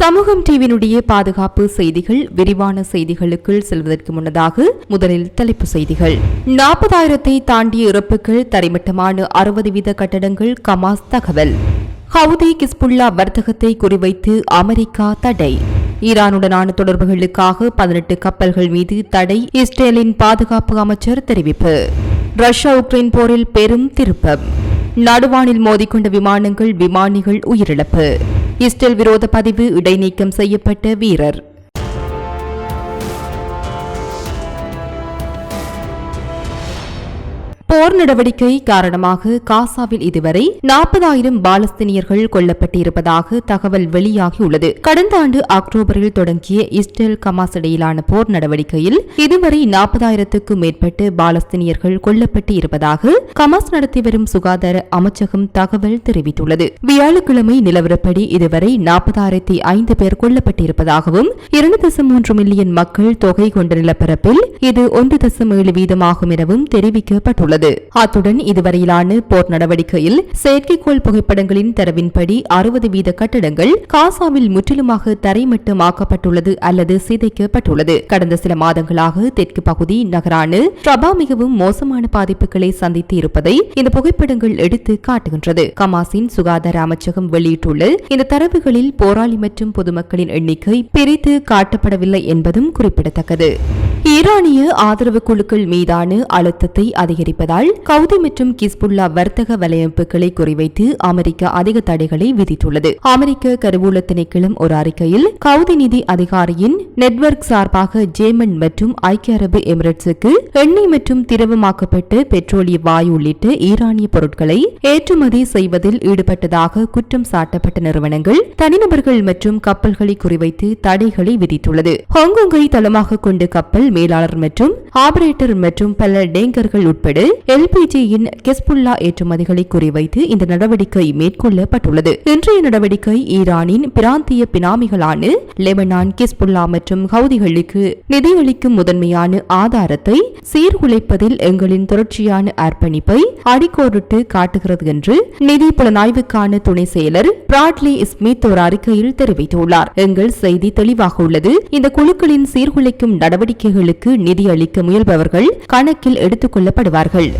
சமூகம் டிவியினுடைய பாதுகாப்பு செய்திகள் விரிவான செய்திகளுக்குள் செல்வதற்கு முன்னதாக முதலில் தலைப்பு செய்திகள். நாற்பதாயிரத்தை தாண்டிய இறப்புகள் தரைமட்டமான அறுபது வீத கட்டடங்கள் கமாஸ் தகவல். ஹவுதி கிஸ்புல்லா வர்த்தகத்தை குறிவைத்து அமெரிக்கா தடை. ஈரானுடனான தொடர்புகளுக்காக பதினெட்டு கப்பல்கள் மீது தடை இஸ்ரேலின் பாதுகாப்பு அமைச்சர் தெரிவிப்பு. ரஷ்யா உக்ரைன் போரில் பெரும் திருப்பம். நடுவானில் மோதிக்கொண்ட விமானங்கள் விமானிகள் உயிரிழப்பு. இஸ்ரேல் விரோத பதிவு இடைநீக்கம் செய்யப்பட்ட வீரர். போர் நடவடிக்கை காரணமாக காசாவில் இதுவரை நாற்பதாயிரம் பாலஸ்தீனியர்கள் கொல்லப்பட்டிருப்பதாக தகவல் வெளியாகியுள்ளது. கடந்த ஆண்டு அக்டோபரில் தொடங்கிய இஸ்ரேல் கமாஸ் இடையிலான போர் நடவடிக்கையில் இதுவரை நாற்பதாயிரத்துக்கும் மேற்பட்டு பாலஸ்தீனியர்கள் கொல்லப்பட்டு இருப்பதாக கமாஸ் நடத்தி வரும் சுகாதார அமைச்சகம் தகவல் தெரிவித்துள்ளது. வியாழக்கிழமை நிலவரப்படி இதுவரை நாற்பதாயிரத்தி ஐந்து பேர் கொல்லப்பட்டிருப்பதாகவும் இரண்டு தசம் மூன்று மில்லியன் மக்கள் தொகை கொண்ட நிலப்பரப்பில் இது ஒன்று தசம் ஏழு வீதமாகும் எனவும் தெரிவிக்கப்பட்டுள்ளது. உள்ளது அத்துடன் இதுவரையிலான போர் நடவடிக்கையில் செயற்கைக்கோள் புகைப்படங்களின் தரவின்படி அறுபது வீத கட்டடங்கள் காசாவில் முற்றிலுமாக தரைமட்டமாக்கப்பட்டுள்ளது அல்லது சிதைக்கப்பட்டுள்ளது. கடந்த சில மாதங்களாக தெற்கு பகுதி நகரான ட்ரபா மிகவும் மோசமான பாதிப்புகளை சந்தித்து இருப்பதை இந்த புகைப்படங்கள் எடுத்து காட்டுகின்றது. கமாசின் சுகாதார அமைச்சகம் வெளியிட்டுள்ள இந்த தரவுகளில் போராளி மற்றும் பொதுமக்களின் எண்ணிக்கை பிரித்து காட்டப்படவில்லை என்பதும் குறிப்பிடத்தக்கது. ஈரானிய ஆதரவு குழுக்கள் மீதான அழுத்தத்தை அதிகரிப்பதால் கவுதி மற்றும் கிஸ்புல்லா வர்த்தக வலையமைப்புகளை குறிவைத்து அமெரிக்கா அதிக தடைகளை விதித்துள்ளது. அமெரிக்க கருவூல திணைக்களம் ஒரு அறிக்கையில் கவுதி நிதி அதிகாரியின் நெட்வொர்க் சார்பாக ஜேமன் மற்றும் ஐக்கிய அரபு எமிரேட்ஸுக்கு எண்ணெய் மற்றும் திரவமாக்கப்பட்ட பெட்ரோலிய வாயு உள்ளிட்ட ஈரானிய பொருட்களை ஏற்றுமதி செய்வதில் ஈடுபட்டதாக குற்றம் சாட்டப்பட்ட நிறுவனங்கள் தனிநபர்கள் மற்றும் கப்பல்களை குறிவைத்து தடைகளை விதித்துள்ளது. ஹாங்காங்கை தளமாக கொண்டு கப்பல் மேலாளர் மற்றும் ஆபரேட்டர் மற்றும் பல டேங்கர்கள் உட்பட எல்பிஜியின் கெஸ்புல்லா ஏற்றுமதிகளை குறிவைத்து இந்த நடவடிக்கை மேற்கொள்ளப்பட்டுள்ளது. இன்றைய நடவடிக்கை ஈரானின் பிராந்திய பினாமிகளான லெபனான் கெஸ்புல்லா மற்றும் ஹவுதிகளுக்கு நிதியளிக்கும் முதன்மையான ஆதாரத்தை சீர்குலைப்பதில் எங்களின் தொடர்ச்சியான அர்ப்பணிப்பை அடிக்கோடிட்டு காட்டுகிறது என்று நிதி புலனாய்வுக்கான துணை செயலர் பிராட்லி ஸ்மித் ஒரு அறிக்கையில் தெரிவித்துள்ளார். எங்கள் செய்தி தெளிவாக உள்ளது. இந்த குழுக்களின் சீர்குலைக்கும் திட்டங்களுக்கு நிதி அளிக்க முயல்பவர்கள் கணக்கில் எடுத்துக் கொள்ளப்படுவார்கள்.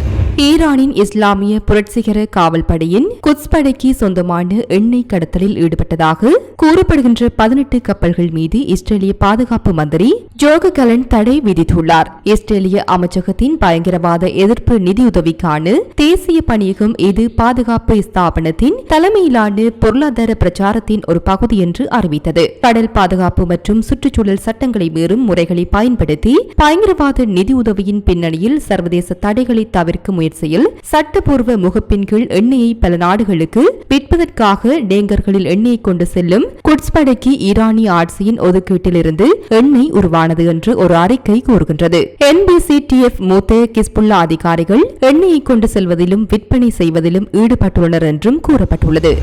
ஈரானின் இஸ்லாமிய புரட்சிகர காவல்படையின் படையின் படைக்கு சொந்தமான எண்ணெய் கடத்தலில் ஈடுபட்டதாக கூறப்படுகின்ற பதினெட்டு கப்பல்கள் மீது இஸ்ரேலிய பாதுகாப்பு மந்திரி ஜோக கலன் தடை விதித்துள்ளார். இஸ்ரேலிய அமைச்சகத்தின் பயங்கரவாத எதிர்ப்பு நிதியுதவிக்கான தேசிய பணியகம் இது பாதுகாப்பு ஸ்தாபனத்தின் தலைமையிலான பொருளாதார பிரச்சாரத்தின் ஒரு பகுதி என்று அறிவித்தது. கடல் பாதுகாப்பு மற்றும் சுற்றுச்சூழல் சட்டங்களை மீறும் முறைகளை பயன்படுத்தி பயங்கரவாத நிதியுதவியின் பின்னணியில் சர்வதேச தடைகளை தவிர்க்க முயற்சி முயற்சியில் சட்டப்பூர்வ முகப்பின் கீழ் எண்ணெயை பல நாடுகளுக்கு விற்பதற்காக டேங்கர்களில் எண்ணெயை கொண்டு செல்லும் குட்ஸ்படைக்கு ஈரானிய ஆட்சியின் ஒதுக்கீட்டிலிருந்து எண்ணெய் உருவானது என்று ஒரு அறிக்கை கூறுகின்றது. என்பிசி டிஎஃப் மூத்த கிஸ்புல்லா அதிகாரிகள் எண்ணெயை கொண்டு செல்வதிலும் விற்பனை செய்வதிலும் ஈடுபட்டுள்ளனர் என்றும் கூறப்பட்டுள்ளது.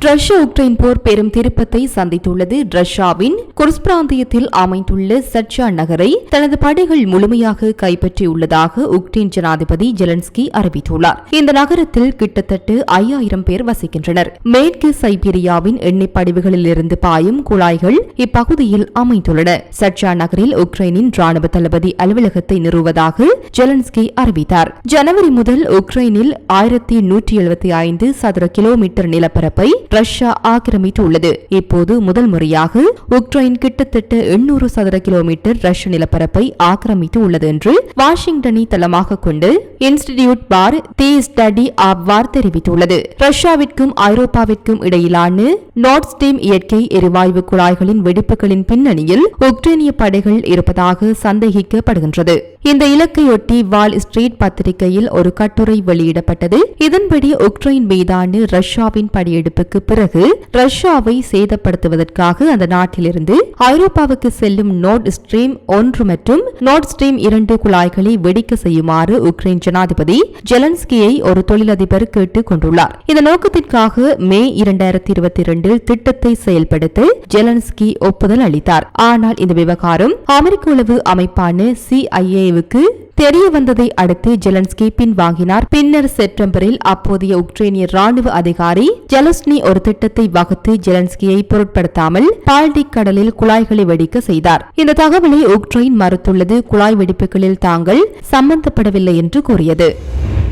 ரஷ்யா உக்ரைன் போர் பெரும் திருப்பத்தை சந்தித்துள்ளது. ரஷ்யாவின் குர்ஸ் பிராந்தியத்தில் அமைந்துள்ள சர்ச்சா நகரை தனது படைகள் முழுமையாக கைப்பற்றியுள்ளதாக உக்ரைன் ஜனாதிபதி ஜெலன்ஸ்கி அறிவித்துள்ளார். இந்த நகரத்தில் கிட்டத்தட்ட ஐயாயிரம் பேர் வசிக்கின்றனர். மேற்கு சைபீரியாவின் எண்ணெய் படிவுகளில் இருந்து பாயும் குழாய்கள் இப்பகுதியில் அமைந்துள்ளன. சர்ச்சா நகரில் உக்ரைனின் ராணுவ தளபதி அலுவலகத்தை நிறுவுவதாக ஜெலன்ஸ்கி அறிவித்தார். ஜனவரி முதல் உக்ரைனில் ஆயிரத்தி நூற்றி எழுபத்தி ஐந்து சதுர கிலோமீட்டர் நிலப்பரப்பை ரஷ்யா ஆக்கிரமித்துள்ளது. இப்போது முதல் முறையாக உக்ரைன் கிட்டத்தட்ட எண்ணூறு சதுர கிலோமீட்டர் ரஷ்ய நிலப்பரப்பை ஆக்கிரமித்து உள்ளது என்று வாஷிங்டனை தளமாக கொண்டு institute for the study of தெரிவித்துள்ளது. ரஷ்யாவிற்கும் ஐரோப்பாவிற்கும் இடையிலான நார்ட் ஸ்ட்ரீம் இயற்கை எரிவாயு குழாய்களின் வெடிப்புகளின் பின்னணியில் உக்ரைனிய படைகள் இருப்பதாக சந்தேகிக்கப்படுகின்றது. இந்த இலக்கையொட்டி வால் ஸ்ட்ரீட் பத்திரிகையில் ஒரு கட்டுரை வெளியிடப்பட்டது. இதன்படி உக்ரைன் மீதான ரஷ்யாவின் படையெடுப்புக்கு பிறகு ரஷ்யாவை சேதப்படுத்துவதற்காக அந்த நாட்டிலிருந்து ஐரோப்பாவுக்கு செல்லும் நோர்ட் ஸ்ட்ரீம் ஒன்று மற்றும் நோர்ட் ஸ்ட்ரீம் இரண்டு குழாய்களை வெடிக்க செய்யுமாறு உக்ரைன் ஜனாதிபதி ஜெலன்ஸ்கியை ஒரு தொழிலதிபர் கேட்டுக் கொண்டுள்ளார். இந்த நோக்கத்திற்காக மே இரண்டாயிரத்தி இருபத்தி இரண்டில் திட்டத்தை செயல்படுத்த ஜெலன்ஸ்கி ஒப்புதல் அளித்தார். ஆனால் இந்த விவகாரம் அமெரிக்க உளவு அமைப்பான சிஐஏவுக்கு தெரிய வந்ததை அடுத்து ஜெலன்ஸ்கி பின்வாங்கினார். பின்னர் செப்டம்பரில் அப்போதைய உக்ரைனிய ராணுவ அதிகாரி ஜெலஸ்னி ஒரு திட்டத்தை வகுத்து ஜெலன்ஸ்கியை பொருட்படுத்தாமல் பால்டிக் கடலில் குழாய்களை வெடிக்க செய்தார். இந்த தகவலை உக்ரைன் மறுத்துள்ளது. குழாய் வெடிப்புகளில் தாங்கள் சம்பந்தப்படவில்லை என்று கூறியது.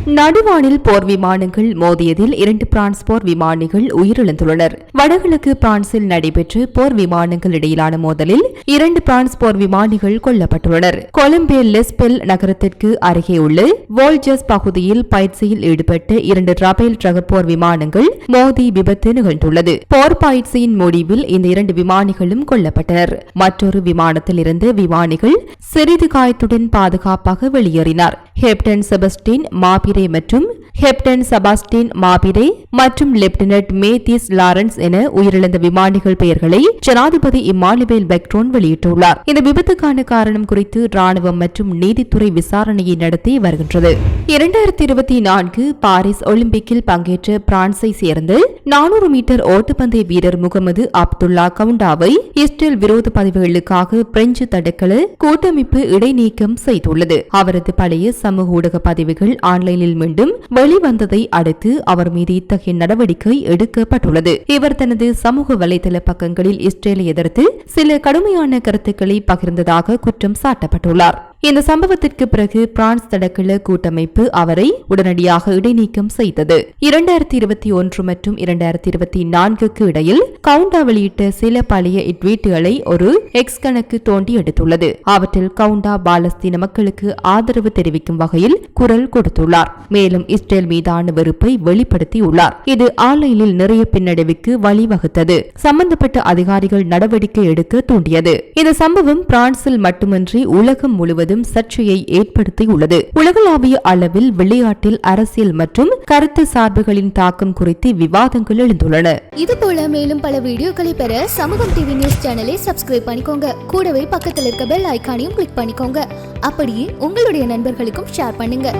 நடுவானில் போர் விமானங்கள் மோதியதில் இரண்டு பிரான்ஸ் போர் விமானிகள் உயிரிழந்துள்ளனர். வடகிழக்கு பிரான்சில் நடைபெற்ற போர் விமானங்கள் இடையிலான மோதலில் இரண்டு பிரான்ஸ் போர் விமானிகள் கொல்லப்பட்டுள்ளனர். கொலம்பிய லெஸ்பெல் நகரத்திற்கு அருகே உள்ள வோல்ஜஸ் பகுதியில் பயிற்சியில் ஈடுபட்ட இரண்டு ரபேல் ரக போர் விமானங்கள் மோதி விபத்து நிகழ்ந்துள்ளது. போர் பயிற்சியின் முடிவில் இந்த இரண்டு விமானிகளும் கொல்லப்பட்டனர். மற்றொரு விமானத்தில் இருந்து விமானிகள் சிறிது காயத்துடன் பாதுகாப்பாக வெளியேறினார். கேப்டன் செபஸ்டின் மாபிரே மற்றும் ஹெப்டன் செபாஸ்டின் மாபிரே மற்றும் லெப்டினன்ட் மேத்திஸ் லாரன்ஸ் என உயிரிழந்த விமானிகள் பெயர்களை ஜனாதிபதி இம்மானுவேல் பெக்ட்ரோன் வெளியிட்டுள்ளார். இந்த விபத்துக்கான காரணம் குறித்து ராணுவம் மற்றும் நீதித்துறை விசாரணையை நடத்தி வருகின்றது. இரண்டாயிரத்தி இருபத்தி நான்கு பாரிஸ் ஒலிம்பிக்கில் பங்கேற்ற பிரான்சை சேர்ந்த நானூறு மீட்டர் ஓட்டப்பந்தய வீரர் முகமது அப்துல்லா கவுண்டாவை இஸ்ரேல் விரோத பதிவுகளுக்காக பிரெஞ்சு தடுக்கல கூட்டமைப்பு இடைநீக்கம் செய்துள்ளது. அவரது பழைய சமூக ஊடக பதிவுகள் ஆன்லைனில் மீண்டும் வெளிவந்ததை அடுத்து அவர் மீது இத்தகைய நடவடிக்கை எடுக்கப்பட்டுள்ளது. இவர் தனது சமூக வலைதள பக்கங்களில் இஸ்ரேலை எதிர்த்து சில கடுமையான கருத்துக்களை பகிர்ந்ததாக குற்றம் சாட்டப்பட்டுள்ளார். இந்த சம்பவத்திற்கு பிறகு பிரான்ஸ் தடகள கூட்டமைப்பு அவரை உடனடியாக இடைநீக்கம் செய்தது. இரண்டாயிரத்தி இருபத்தி ஒன்று மற்றும் இரண்டாயிரத்தி இருபத்தி நான்குக்கு இடையில் கவுண்டா வெளியிட்ட சில பழைய ட்வீட்டுகளை ஒரு எக்ஸ் கணக்கு தோண்டி எடுத்துள்ளது. அவற்றில் கவுண்டா பாலஸ்தீன மக்களுக்கு ஆதரவு தெரிவிக்கும் வகையில் குரல் கொடுத்துள்ளார். மேலும் இஸ்ரேல் மீதான வெறுப்பை வெளிப்படுத்தியுள்ளார். இது ஆன்லைனில் நிறைய பின்னடைவுக்கு வழிவகுத்தது. சம்பந்தப்பட்ட அதிகாரிகள் நடவடிக்கை எடுக்க தூண்டியது. இந்த சம்பவம் பிரான்சில் மட்டுமின்றி உலகம் முழுவதும் சர்ச்சையை ஏற்படுத்தியுள்ளது. உலகளாவிய அளவில் விளையாட்டில் அரசியல் மற்றும் கருத்து சார்புகளின் தாக்கம் குறித்து விவாதங்கள் எழுந்துள்ளன. இது போல மேலும் பல வீடியோக்களை பெற சமூகம் டிவி நியூஸ் சேனலை சப்ஸ்கிரைப் பண்ணிக்கோங்க. கூடவே பக்கத்தில் இருக்க பெல் ஐக்கானையும் கிளிக் பண்ணிக்கோங்க. அப்படியே உங்களுடைய நண்பர்களுக்கும் ஷேர் பண்ணுங்க.